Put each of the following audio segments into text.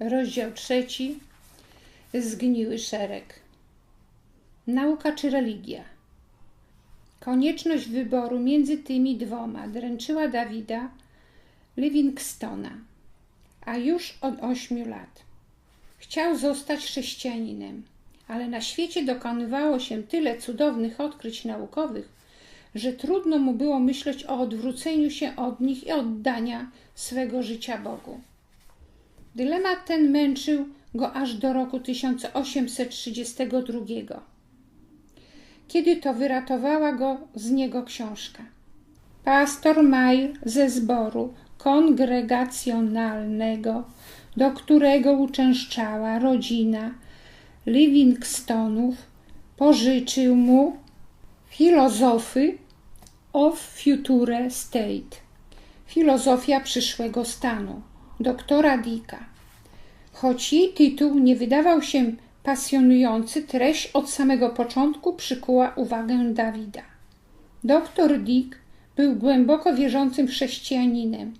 Rozdział trzeci. Zgniły szereg. Nauka czy religia? Konieczność wyboru między tymi dwoma dręczyła Dawida Livingstona, a już od ośmiu lat. Chciał zostać chrześcijaninem, ale na świecie dokonywało się tyle cudownych odkryć naukowych, że trudno mu było myśleć o odwróceniu się od nich i oddania swego życia Bogu. Dylemat ten męczył go aż do roku 1832, kiedy to wyratowała go z niego książka. Pastor Mail ze zboru kongregacjonalnego, do którego uczęszczała rodzina Livingstonów, pożyczył mu filozofy of future state, filozofia przyszłego stanu, doktora Dicka. Choć jej tytuł nie wydawał się pasjonujący, treść od samego początku przykuła uwagę Dawida. Doktor Dick był głęboko wierzącym chrześcijaninem,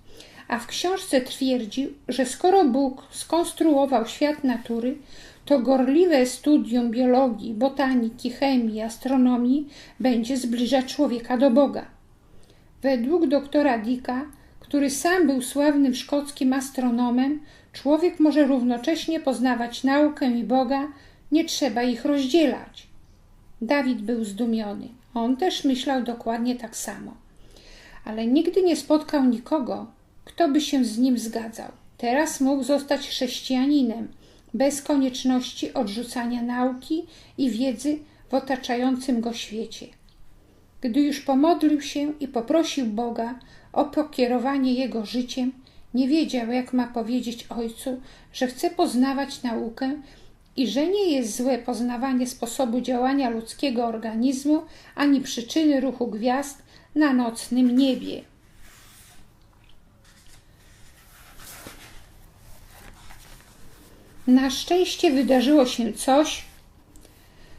a w książce twierdził, że skoro Bóg skonstruował świat natury, to gorliwe studium biologii, botaniki, chemii, astronomii będzie zbliżać człowieka do Boga. Według doktora Dicka, który sam był sławnym szkockim astronomem, człowiek może równocześnie poznawać naukę i Boga, nie trzeba ich rozdzielać. Dawid był zdumiony. On też myślał dokładnie tak samo. Ale nigdy nie spotkał nikogo, kto by się z nim zgadzał. Teraz mógł zostać chrześcijaninem, bez konieczności odrzucania nauki i wiedzy w otaczającym go świecie. Gdy już pomodlił się i poprosił Boga o pokierowanie jego życiem, nie wiedział, jak ma powiedzieć ojcu, że chce poznawać naukę i że nie jest złe poznawanie sposobu działania ludzkiego organizmu ani przyczyny ruchu gwiazd na nocnym niebie. Na szczęście wydarzyło się coś,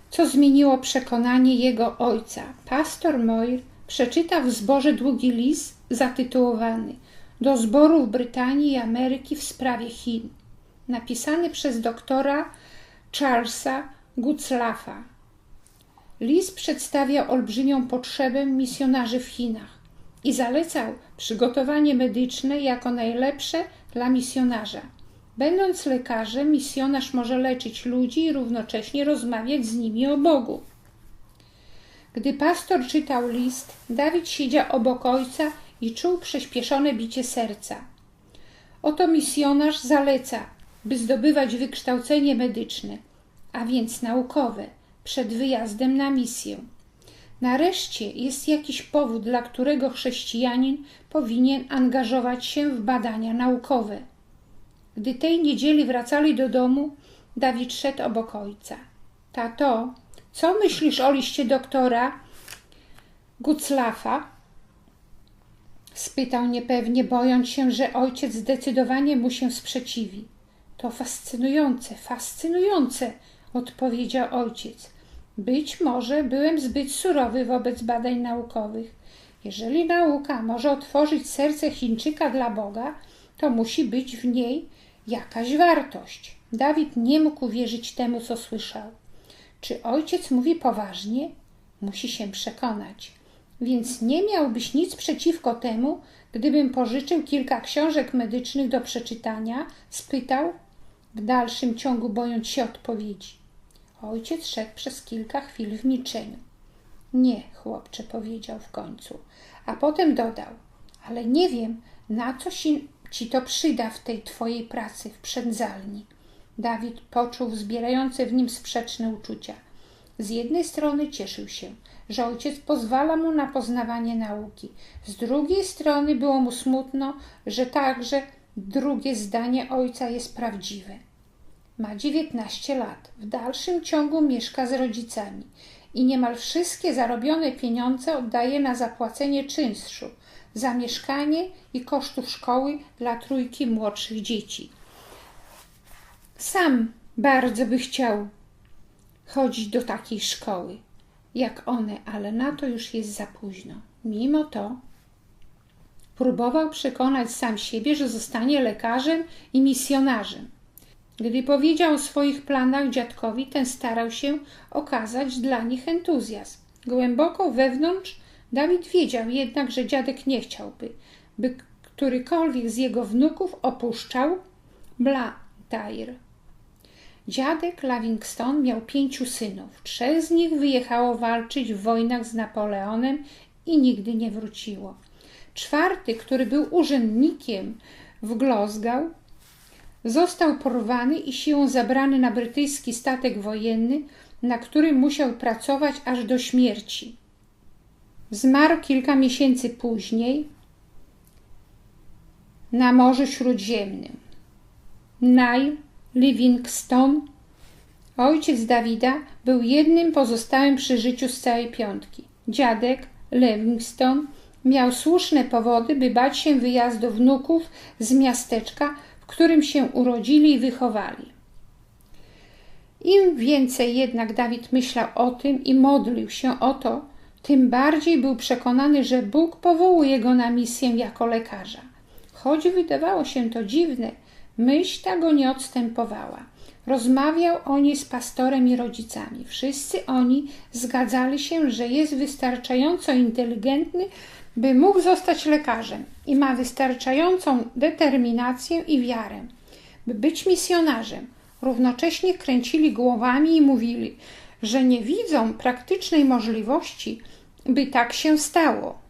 co zmieniło przekonanie jego ojca. Pastor Moir przeczytał w zborze długi list zatytułowany Do zborów Brytanii i Ameryki w sprawie Chin, napisany przez doktora Charlesa Gutzlafa. List przedstawiał olbrzymią potrzebę misjonarzy w Chinach i zalecał przygotowanie medyczne jako najlepsze dla misjonarza. Będąc lekarzem, misjonarz może leczyć ludzi i równocześnie rozmawiać z nimi o Bogu. Gdy pastor czytał list, Dawid siedział obok ojca i czuł przyspieszone bicie serca. Oto misjonarz zaleca, by zdobywać wykształcenie medyczne, a więc naukowe, przed wyjazdem na misję. Nareszcie jest jakiś powód, dla którego chrześcijanin powinien angażować się w badania naukowe. Gdy tej niedzieli wracali do domu, Dawid szedł obok ojca. Tato, co myślisz o liście doktora Guclafa? Spytał niepewnie, bojąc się, że ojciec zdecydowanie mu się sprzeciwi. To fascynujące, fascynujące, odpowiedział ojciec. Być może byłem zbyt surowy wobec badań naukowych. Jeżeli nauka może otworzyć serce Chińczyka dla Boga, to musi być w niej jakaś wartość. Dawid nie mógł uwierzyć temu, co słyszał. Czy ojciec mówi poważnie? Musi się przekonać. Więc nie miałbyś nic przeciwko temu, gdybym pożyczył kilka książek medycznych do przeczytania? spytał, w dalszym ciągu bojąc się odpowiedzi. Ojciec szedł przez kilka chwil w milczeniu. Nie, chłopcze, powiedział w końcu, a potem dodał, ale nie wiem, na co ci to przyda w tej twojej pracy w przędzalni. Dawid poczuł wzbierające w nim sprzeczne uczucia. Z jednej strony cieszył się, że ojciec pozwala mu na poznawanie nauki, z drugiej strony było mu smutno, że także drugie zdanie ojca jest prawdziwe. Ma dziewiętnaście lat, w dalszym ciągu mieszka z rodzicami i niemal wszystkie zarobione pieniądze oddaje na zapłacenie czynszu, za mieszkanie i kosztów szkoły dla trójki młodszych dzieci. Sam bardzo by chciał chodzić do takiej szkoły jak one, ale na to już jest za późno. Mimo to próbował przekonać sam siebie, że zostanie lekarzem i misjonarzem. Gdy powiedział o swoich planach dziadkowi, ten starał się okazać dla nich entuzjazm. Głęboko wewnątrz Dawid wiedział jednak, że dziadek nie chciałby, by którykolwiek z jego wnuków opuszczał Blantyre. Dziadek Livingston miał pięciu synów. Trzech z nich wyjechało walczyć w wojnach z Napoleonem i nigdy nie wróciło. Czwarty, który był urzędnikiem w Glasgow, został porwany i siłą zabrany na brytyjski statek wojenny, na którym musiał pracować aż do śmierci. Zmarł kilka miesięcy później na Morzu Śródziemnym. Nile Livingstone, ojciec Dawida, był jednym pozostałym przy życiu z całej piątki. Dziadek Livingstone miał słuszne powody, by bać się wyjazdu wnuków z miasteczka, w którym się urodzili i wychowali. Im więcej jednak Dawid myślał o tym i modlił się o to, tym bardziej był przekonany, że Bóg powołuje go na misję jako lekarza. Choć wydawało się to dziwne, myśl ta go nie odstępowała. Rozmawiał o niej z pastorem i rodzicami. Wszyscy oni zgadzali się, że jest wystarczająco inteligentny, by mógł zostać lekarzem i ma wystarczającą determinację i wiarę, by być misjonarzem. Równocześnie kręcili głowami i mówili, że nie widzą praktycznej możliwości, by tak się stało.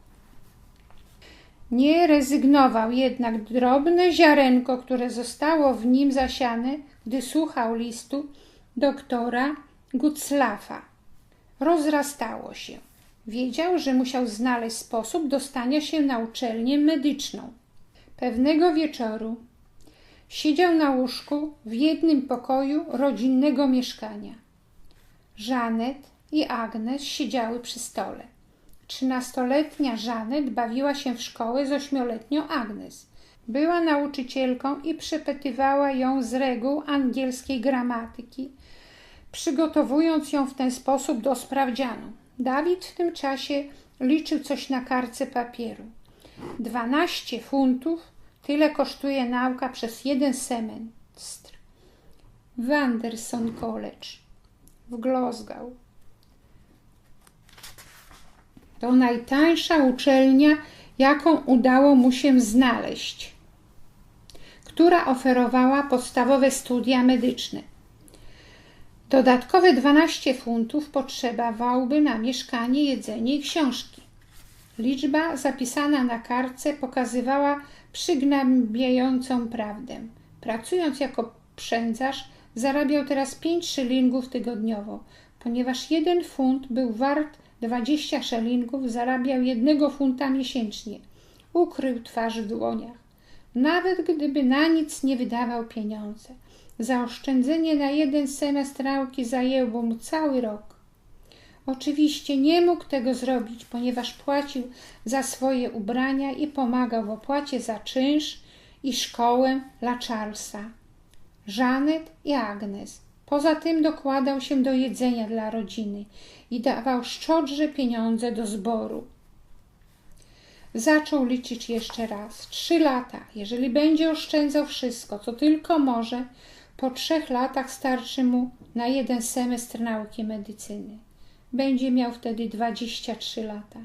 Nie rezygnował jednak drobne ziarenko, które zostało w nim zasiane, gdy słuchał listu doktora Guclafa. Rozrastało się. Wiedział, że musiał znaleźć sposób dostania się na uczelnię medyczną. Pewnego wieczoru siedział na łóżku w jednym pokoju rodzinnego mieszkania. Żanet i Agnes siedziały przy stole. Trzynastoletnia Żanet bawiła się w szkołę z ośmioletnią Agnes. Była nauczycielką i przepytywała ją z reguł angielskiej gramatyki, przygotowując ją w ten sposób do sprawdzianu. Dawid w tym czasie liczył coś na karce papieru. Dwanaście funtów tyle kosztuje nauka przez jeden semestr w Anderson College w Glasgow. To najtańsza uczelnia, jaką udało mu się znaleźć, która oferowała podstawowe studia medyczne. Dodatkowe 12 funtów potrzebowałby na mieszkanie, jedzenie i książki. Liczba zapisana na kartce pokazywała przygnębiającą prawdę. Pracując jako przędzarz, zarabiał teraz 5 szylingów tygodniowo. Ponieważ jeden funt był wart 20 szelingów, zarabiał jednego funta miesięcznie. Ukrył twarz w dłoniach. Nawet gdyby na nic nie wydawał pieniądze. Zaoszczędzenie na jeden semestr nauki zajęło mu cały rok. Oczywiście nie mógł tego zrobić, ponieważ płacił za swoje ubrania i pomagał w opłacie za czynsz i szkołę dla Charlesa. Janet i Agnes. Poza tym dokładał się do jedzenia dla rodziny i dawał szczodrze pieniądze do zboru. Zaczął liczyć jeszcze raz. Trzy lata. Jeżeli będzie oszczędzał wszystko, co tylko może, po trzech latach starczy mu na jeden semestr nauki medycyny. Będzie miał wtedy dwadzieścia trzy lata.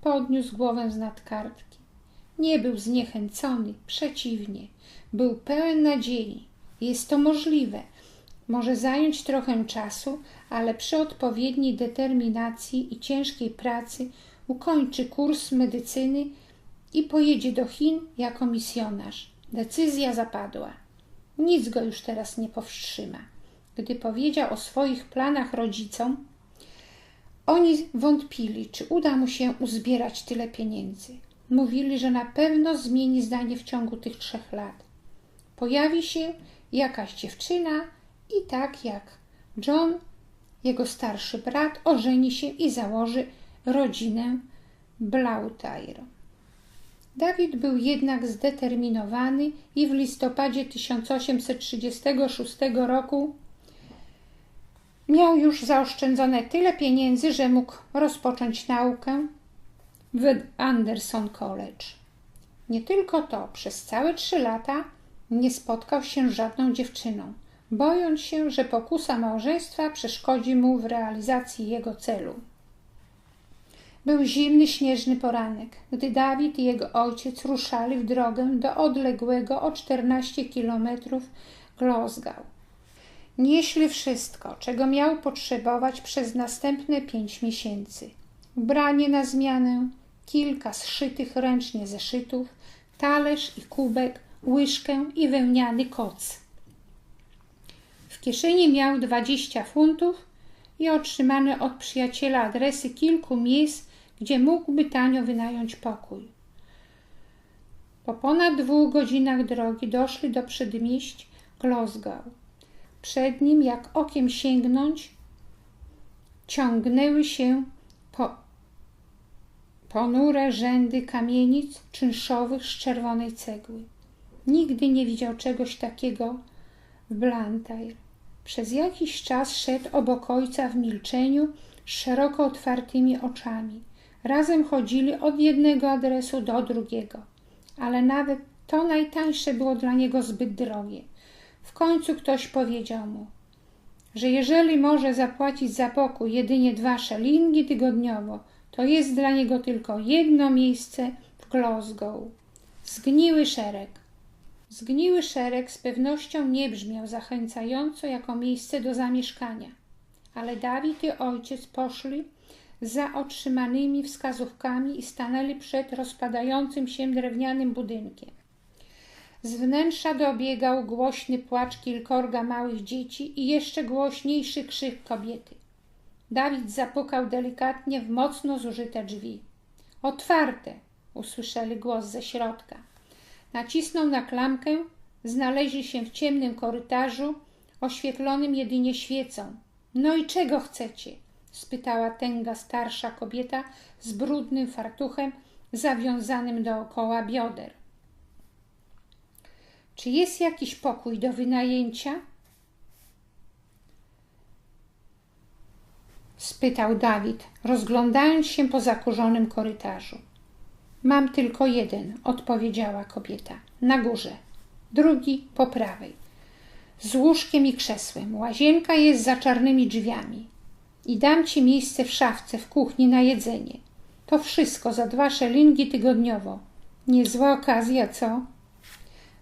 Podniósł głowę z nad kartki. Nie był zniechęcony, przeciwnie, był pełen nadziei. Jest to możliwe. Może zająć trochę czasu, ale przy odpowiedniej determinacji i ciężkiej pracy ukończy kurs medycyny i pojedzie do Chin jako misjonarz. Decyzja zapadła. Nic go już teraz nie powstrzyma. Gdy powiedział o swoich planach rodzicom, oni wątpili, czy uda mu się uzbierać tyle pieniędzy. Mówili, że na pewno zmieni zdanie w ciągu tych trzech lat. Pojawi się jakaś dziewczyna i tak jak John, jego starszy brat, ożeni się i założy rodzinę Blautair. Dawid był jednak zdeterminowany i w listopadzie 1836 roku miał już zaoszczędzone tyle pieniędzy, że mógł rozpocząć naukę w Anderson College. Nie tylko to, przez całe trzy lata nie spotkał się z żadną dziewczyną, bojąc się, że pokusa małżeństwa przeszkodzi mu w realizacji jego celu. Był zimny, śnieżny poranek, gdy Dawid i jego ojciec ruszali w drogę do odległego o 14 kilometrów Glasgow. Nieśli wszystko, czego miał potrzebować przez następne pięć miesięcy. Ubranie na zmianę, kilka zszytych ręcznie zeszytów, talerz i kubek, łyżkę i wełniany koc. W kieszeni miał dwadzieścia funtów i otrzymane od przyjaciela adresy kilku miejsc, gdzie mógłby tanio wynająć pokój. Po ponad dwóch godzinach drogi doszli do przedmieść Glasgow. Przed nim, jak okiem sięgnąć, ciągnęły się po, ponure rzędy kamienic czynszowych z czerwonej cegły. Nigdy nie widział czegoś takiego w Blantyre. Przez jakiś czas szedł obok ojca w milczeniu z szeroko otwartymi oczami. Razem chodzili od jednego adresu do drugiego, ale nawet to najtańsze było dla niego zbyt drogie. W końcu ktoś powiedział mu, że jeżeli może zapłacić za pokój jedynie dwa szelingi tygodniowo, to jest dla niego tylko jedno miejsce w Glasgow. Zgniły szereg. Zgniły szereg z pewnością nie brzmiał zachęcająco jako miejsce do zamieszkania, ale Dawid i ojciec poszli za otrzymanymi wskazówkami i stanęli przed rozpadającym się drewnianym budynkiem. Z wnętrza dobiegał głośny płacz kilkorga małych dzieci i jeszcze głośniejszy krzyk kobiety. Dawid zapukał delikatnie w mocno zużyte drzwi. Otwarte! usłyszeli głos ze środka. Nacisnął na klamkę, znaleźli się w ciemnym korytarzu, oświetlonym jedynie świecą. No i czego chcecie? spytała tęga starsza kobieta z brudnym fartuchem zawiązanym dookoła bioder. Czy jest jakiś pokój do wynajęcia? spytał Dawid, rozglądając się po zakurzonym korytarzu. Mam tylko jeden, odpowiedziała kobieta. Na górze. Drugi po prawej. Z łóżkiem i krzesłem. Łazienka jest za czarnymi drzwiami. I dam ci miejsce w szafce w kuchni na jedzenie. To wszystko za dwa szelingi tygodniowo. Niezła okazja, co?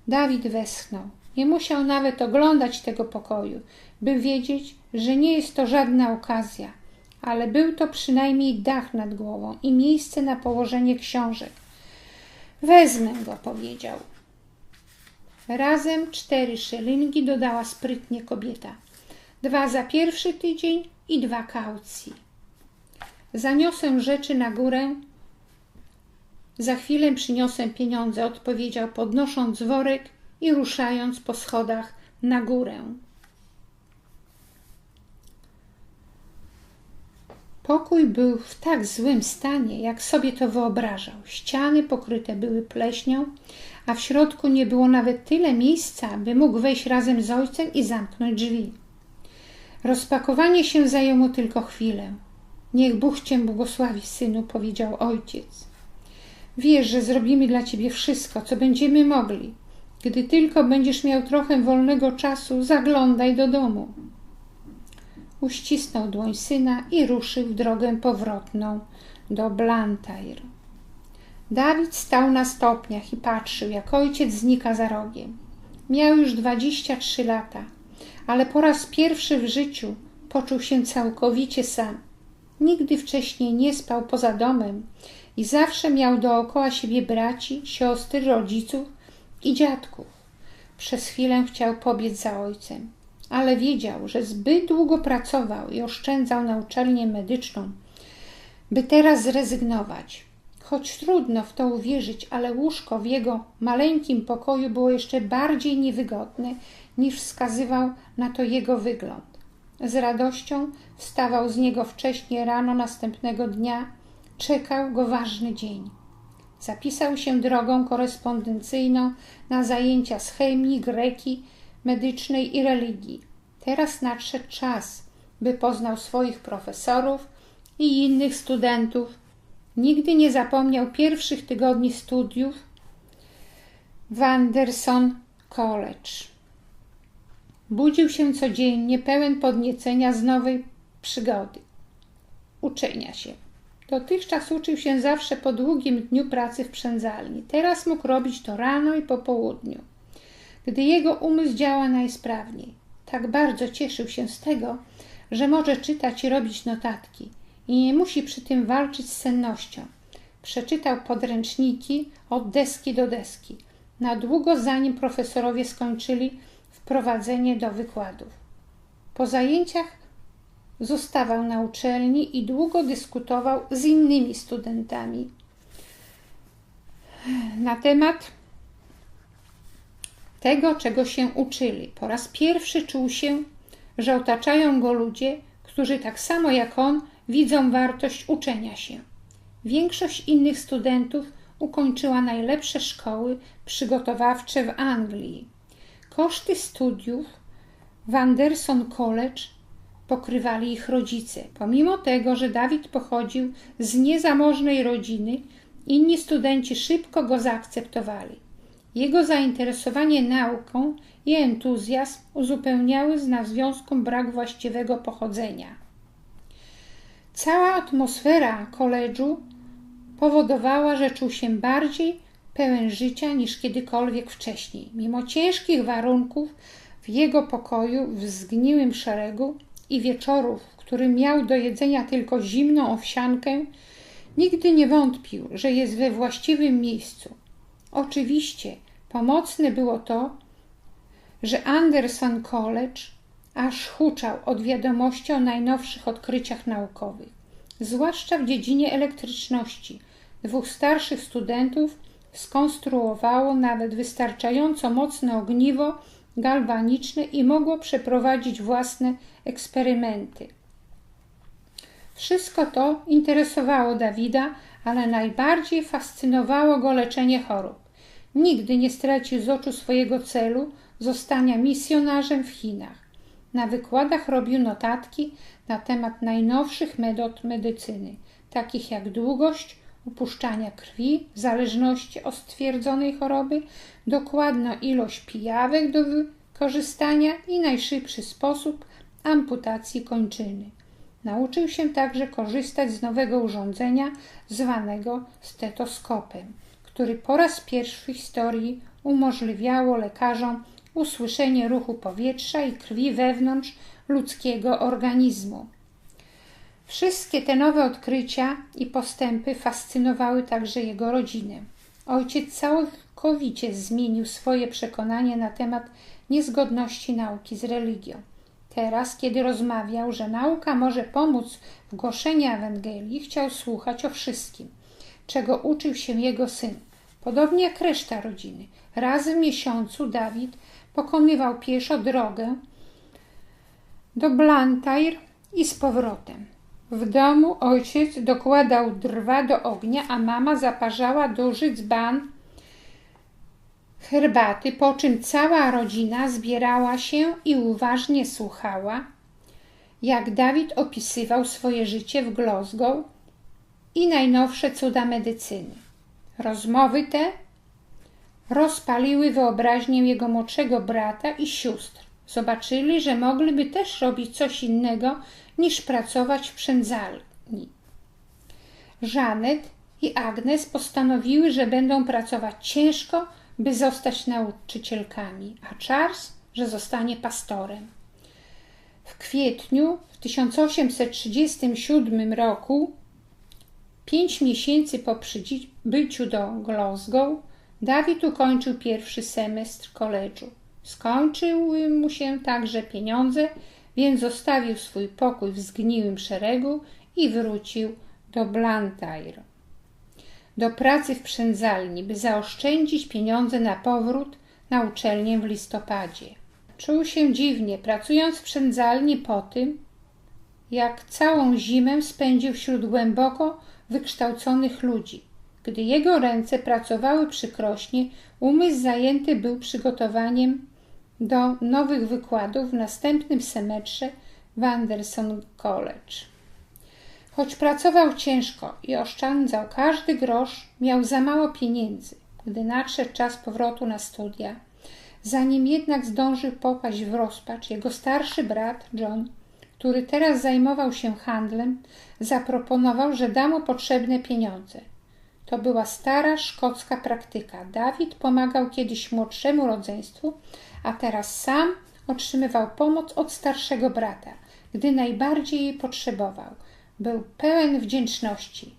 Dawid westchnął. Nie musiał nawet oglądać tego pokoju, by wiedzieć, że nie jest to żadna okazja, ale był to przynajmniej dach nad głową i miejsce na położenie książek. Wezmę go, powiedział. Razem cztery szylingi dodała sprytnie kobieta. Dwa za pierwszy tydzień i dwa kaucji. Zaniosę rzeczy na górę. Za chwilę przyniosę pieniądze, odpowiedział, podnosząc worek i ruszając po schodach na górę. Pokój był w tak złym stanie, jak sobie to wyobrażał. Ściany pokryte były pleśnią, a w środku nie było nawet tyle miejsca, by mógł wejść razem z ojcem i zamknąć drzwi. Rozpakowanie się zajęło tylko chwilę. Niech Bóg cię błogosławi, synu, powiedział ojciec. Wiesz, że zrobimy dla ciebie wszystko, co będziemy mogli. Gdy tylko będziesz miał trochę wolnego czasu, zaglądaj do domu. Uścisnął dłoń syna i ruszył w drogę powrotną do Blantyre. Dawid stał na stopniach i patrzył, jak ojciec znika za rogiem. Miał już dwadzieścia trzy lata, ale po raz pierwszy w życiu poczuł się całkowicie sam. Nigdy wcześniej nie spał poza domem i zawsze miał dookoła siebie braci, siostry, rodziców i dziadków. Przez chwilę chciał pobiec za ojcem, ale wiedział, że zbyt długo pracował i oszczędzał na uczelnię medyczną, by teraz zrezygnować. Choć trudno w to uwierzyć, ale łóżko w jego maleńkim pokoju było jeszcze bardziej niewygodne niż wskazywał na to jego wygląd. Z radością wstawał z niego wcześnie rano następnego dnia, czekał go ważny dzień. Zapisał się drogą korespondencyjną na zajęcia z chemii, greki, medycznej i religii. Teraz nadszedł czas, by poznał swoich profesorów i innych studentów. Nigdy nie zapomniał pierwszych tygodni studiów w Anderson College. Budził się codziennie pełen podniecenia z nowej przygody uczenia się. Dotychczas uczył się zawsze po długim dniu pracy w przędzalni. Teraz mógł robić to rano i po południu, gdy jego umysł działa najsprawniej. Tak bardzo cieszył się z tego, że może czytać i robić notatki i nie musi przy tym walczyć z sennością. Przeczytał podręczniki od deski do deski, na długo zanim profesorowie skończyli wprowadzenie do wykładów. Po zajęciach zostawał na uczelni i długo dyskutował z innymi studentami na temat tego, czego się uczyli. Po raz pierwszy czuł się, że otaczają go ludzie, którzy tak samo jak on widzą wartość uczenia się. Większość innych studentów ukończyła najlepsze szkoły przygotowawcze w Anglii. Koszty studiów w Anderson College pokrywali ich rodzice. Pomimo tego, że Dawid pochodził z niezamożnej rodziny, inni studenci szybko go zaakceptowali. Jego zainteresowanie nauką i entuzjazm uzupełniały z nawiązką brak właściwego pochodzenia. Cała atmosfera koledżu powodowała, że czuł się bardziej pełen życia niż kiedykolwiek wcześniej. Mimo ciężkich warunków w jego pokoju w zgniłym szeregu i wieczorów, w którym miał do jedzenia tylko zimną owsiankę, nigdy nie wątpił, że jest we właściwym miejscu. Oczywiście pomocne było to, że Anderson College aż huczał od wiadomości o najnowszych odkryciach naukowych, zwłaszcza w dziedzinie elektryczności. Dwóch starszych studentów skonstruowało nawet wystarczająco mocne ogniwo galwaniczne i mogło przeprowadzić własne eksperymenty. Wszystko to interesowało Dawida, ale najbardziej fascynowało go leczenie chorób. Nigdy nie stracił z oczu swojego celu zostania misjonarzem w Chinach. Na wykładach robił notatki na temat najnowszych metod medycyny, takich jak długość upuszczania krwi w zależności od stwierdzonej choroby, dokładna ilość pijawek do wykorzystania i najszybszy sposób amputacji kończyny. Nauczył się także korzystać z nowego urządzenia zwanego stetoskopem, który po raz pierwszy w historii umożliwiało lekarzom usłyszenie ruchu powietrza i krwi wewnątrz ludzkiego organizmu. Wszystkie te nowe odkrycia i postępy fascynowały także jego rodzinę. Ojciec całkowicie zmienił swoje przekonanie na temat niezgodności nauki z religią. Teraz, kiedy rozmawiał, że nauka może pomóc w głoszeniu Ewangelii, chciał słuchać o wszystkim, czego uczył się jego syn. Podobnie jak reszta rodziny. Raz w miesiącu Dawid pokonywał pieszo drogę do Blantyre i z powrotem. W domu ojciec dokładał drwa do ognia, a mama zaparzała duży dzban herbaty, po czym cała rodzina zbierała się i uważnie słuchała, jak Dawid opisywał swoje życie w Glasgow i najnowsze cuda medycyny. Rozmowy te rozpaliły wyobraźnię jego młodszego brata i sióstr. Zobaczyli, że mogliby też robić coś innego niż pracować w przędzalni. Żanet i Agnes postanowiły, że będą pracować ciężko, by zostać nauczycielkami, a Charles, że zostanie pastorem. W kwietniu w 1837 roku, pięć miesięcy po przybyciu do Glasgow, Dawid ukończył pierwszy semestr koledżu. Skończyły mu się także pieniądze, więc zostawił swój pokój w zgniłym szeregu i wrócił do Blantyre. Do pracy w przędzalni, by zaoszczędzić pieniądze na powrót na uczelnię w listopadzie. Czuł się dziwnie, pracując w przędzalni po tym, jak całą zimę spędził wśród głęboko wykształconych ludzi. Gdy jego ręce pracowały przykrośnie, umysł zajęty był przygotowaniem do nowych wykładów w następnym semetrze w Anderson College. Choć pracował ciężko i oszczędzał każdy grosz, miał za mało pieniędzy. Gdy nadszedł czas powrotu na studia, Zanim jednak zdążył popaść w rozpacz, jego starszy brat John, który teraz zajmował się handlem, zaproponował, że da mu potrzebne pieniądze. To była stara szkocka praktyka. Dawid pomagał kiedyś młodszemu rodzeństwu, a teraz sam otrzymywał pomoc od starszego brata, gdy najbardziej jej potrzebował. Był pełen wdzięczności.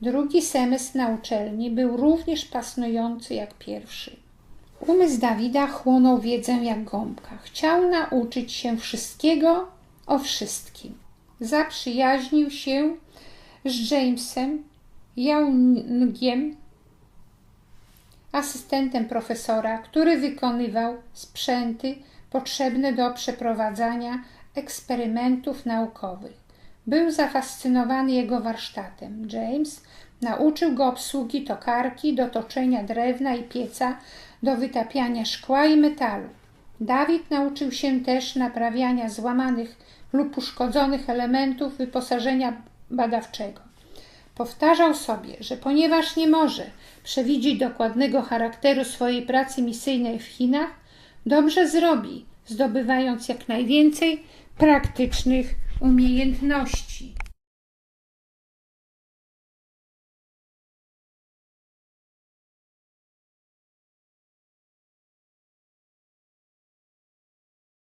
Drugi semestr na uczelni był również pasnujący jak pierwszy. Umysł Dawida chłonął wiedzę jak gąbka. Chciał nauczyć się wszystkiego o wszystkim. Zaprzyjaźnił się z Jamesem Youngiem, asystentem profesora, który wykonywał sprzęty potrzebne do przeprowadzania eksperymentów naukowych. Był zafascynowany jego warsztatem. James nauczył go obsługi tokarki, do toczenia drewna i pieca, do wytapiania szkła i metalu. Dawid nauczył się też naprawiania złamanych lub uszkodzonych elementów wyposażenia badawczego. Powtarzał sobie, że ponieważ nie może przewidzieć dokładnego charakteru swojej pracy misyjnej w Chinach, dobrze zrobi, zdobywając jak najwięcej praktycznych umiejętności.